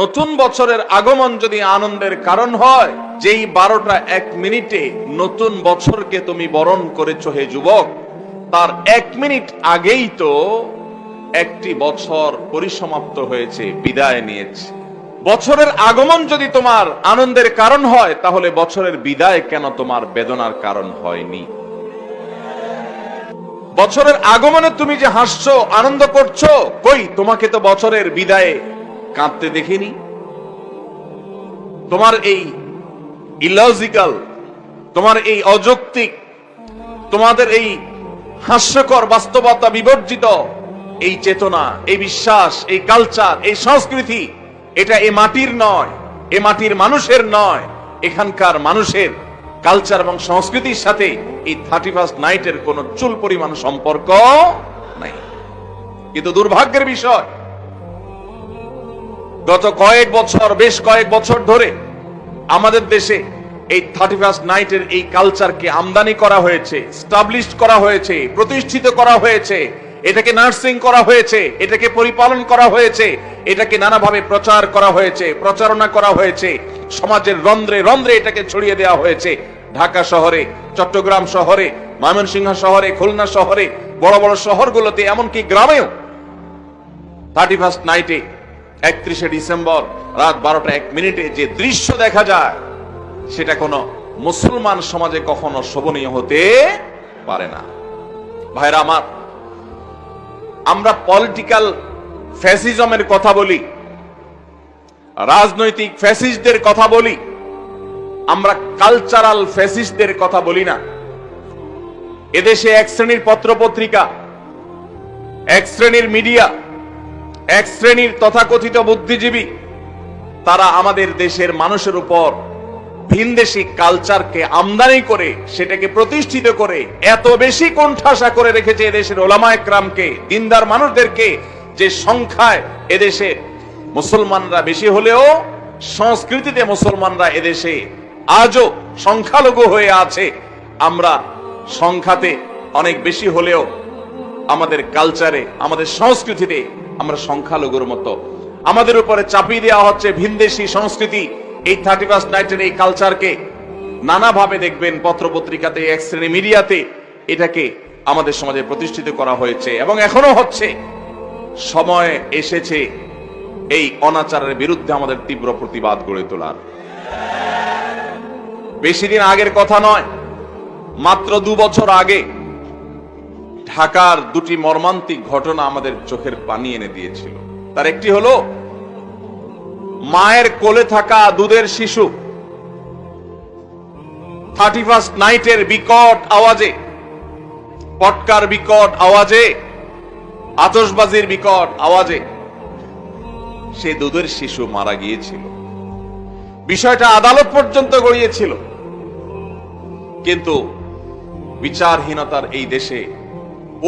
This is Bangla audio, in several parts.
নতুন বছরের আগমন যদি আনন্দের কারণ হয়, যেই বারোটা এক মিনিটে নতুন বছরকে তুমি বরণ করেছ হে যুবক, তার এক মিনিট আগেই তো একটি বছর পরিসমাপ্ত হয়েছে, বিদায় নিয়েছে। বছরের আগমন যদি তোমার আনন্দের কারণ হয়, তাহলে বছরের বিদায় কেন তোমার বেদনার কারণ হয়নি? বছরের আগমনে তুমি যে হাসছো, আনন্দ করছ, কই তোমাকে তো বছরের বিদায়ে কাঁদতে দেখিনি। তোমার এই ইলজিক্যাল তোমার এই অযৌক্তিক, তোমাদের এই হাস্যকর বাস্তবতা বিবর্জিত, এই চেতনা, এই বিশ্বাস, এই কালচার এই সংস্কৃতি, এটা এ মাটির নয়, এ মাটির মানুষের নয়, এখানকার মানুষের কালচার এবং সংস্কৃতির সাথে এই থার্টি ফার্স্ট নাইটের কোন চুল পরিমাণ সম্পর্ক নাই। কিন্তু দুর্ভাগ্যের বিষয় গত কয়েক বছর, বেশ কয়েক বছর ধরে আমাদের দেশে এই থার্টি ফার্স্ট নাইটের এই কালচারকে আমদানি করা হয়েছে করা হয়েছে, প্রতিষ্ঠিত করা হয়েছে, এটাকে নার্সিং করা হয়েছে, এটাকে পরিপালন করা হয়েছে, এটাকে নানাভাবে প্রচার করা হয়েছে, প্রচারণা করা হয়েছে, সমাজের রন্ধ্রে রন্ধ্রে এটাকে ছড়িয়ে দেওয়া হয়েছে। ঢাকা শহরে, চট্টগ্রাম শহরে, ময়মনসিংহ শহরে, খুলনা শহরে, বড় বড় শহরগুলোতে, এমনকি গ্রামেও থার্টি ফার্স্ট নাইটে একত্রিশে ডিসেম্বর রাত বারোটা এক মিনিটে যে দৃশ্য দেখা যায়, সেটা কোনো মুসলমান সমাজে কখনো শোভনীয় হতে পারে না। ভাইরা আমার, আমরা পলিটিক্যাল ফ্যাসিজমের কথা বলি, রাজনৈতিক ফ্যাসিস্টদের কথা বলি, আমরা কালচারাল ফ্যাসিস্টদের কথা বলি না। এদেশে এক শ্রেণির পত্রপত্রিকা, এক শ্রেণির মিডিয়া এক শ্রেণির তথাকথিত বুদ্ধিজীবী, তারা আমাদের দেশের মানুষের উপর ভিনদেশি কালচারকে আমদানি করে, সেটাকে প্রতিষ্ঠিত করে, এত বেশি কোণঠাসা করে রেখেছে এদেশের ওলামা একরামকে, দিনদার মানুষদেরকে, যে সংখ্যায় এদেশে মুসলমানরা বেশি হলেও সংস্কৃতিতে মুসলমানরা এদেশে আজও সংখ্যালঘু হয়ে আছে। আমরা সংখ্যাতে অনেক বেশি হলেও আমাদের কালচারে, আমাদের সংস্কৃতিতে আমরা সংখ্যালঘুর মতো। আমাদের উপরে চাপিয়ে দেওয়া হচ্ছে ভিনদেশি সংস্কৃতি। এই থার্টি ফার্স্ট নাইটের এই কালচারকে নানাভাবে দেখবেন পত্রপত্রিকাতে এক শ্রেণি মিডিয়াতে। এটাকে আমাদের সমাজে প্রতিষ্ঠিত করা হয়েছে এবং এখনও হচ্ছে। সময় এসেছে এই অনাচারের বিরুদ্ধে আমাদের তীব্র প্রতিবাদ গড়ে তোলার। বেশি দিন আগের কথা নয়, মাত্র দু বছর আগে ঢাকার দুটি মর্মান্তিক ঘটনা আমাদের চোখের পানি এনে দিয়েছিল। তার একটি হলো, মায়ের কোলে থাকা দুধের শিশু। থার্টি ফার্স্ট নাইটের বিকট আওয়াজে, পটকার বিকট আওয়াজে আতসবাজির বিকট আওয়াজে সে দুধের শিশু মারা গিয়েছিল। বিষয়টা আদালত পর্যন্ত গড়িয়েছিল। কিন্তু বিচারহীনতার এই দেশে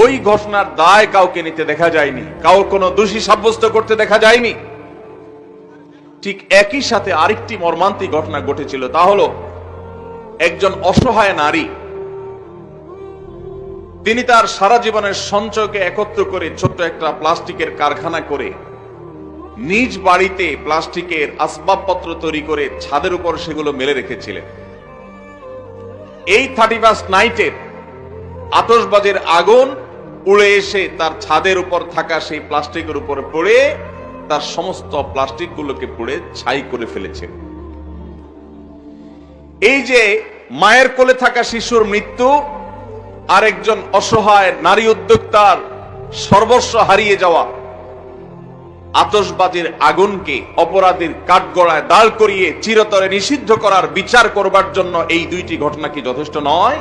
ওই ঘটনার দায় কাউকে নিতে দেখা যায়নি। কাউর কোনো দোষী সাব্যস্ত করতে দেখা যায়নি। ঠিক একই সাথে আরেকটি মর্মান্তিক ঘটনা ঘটেছিল, তা হলো একজন অসহায় নারী। তিনি তার সারা জীবনের সঞ্চয়কে একত্র করে ছোট্ট একটা প্লাস্টিকের কারখানা করে নিজ বাড়িতে প্লাস্টিকের আসবাবপত্র তৈরি করে ছাদের উপর সেগুলো মেলে রেখেছিলেন। এই থার্টি ফার্স্ট নাইটের আতসবাজের আগুন উড়ে এসে তার ছাদের উপর থাকা সেই প্লাস্টিকের উপর পড়ে তার সমস্ত প্লাস্টিক গুলোকে পুড়ে ছাই করে ফেলেছে। এই যে মায়ের কোলে থাকা শিশুর মৃত্যু, আরেকজন অসহায় নারী উদ্যোক্তার সর্বস্ব হারিয়ে যাওয়া আতসবাজির আগুনকে অপরাধীর কাঠগড়ায় দাঁড় করিয়ে চিরতরে নিষিদ্ধ করার বিচার করবার জন্য এই দুইটি ঘটনা কি যথেষ্ট নয়?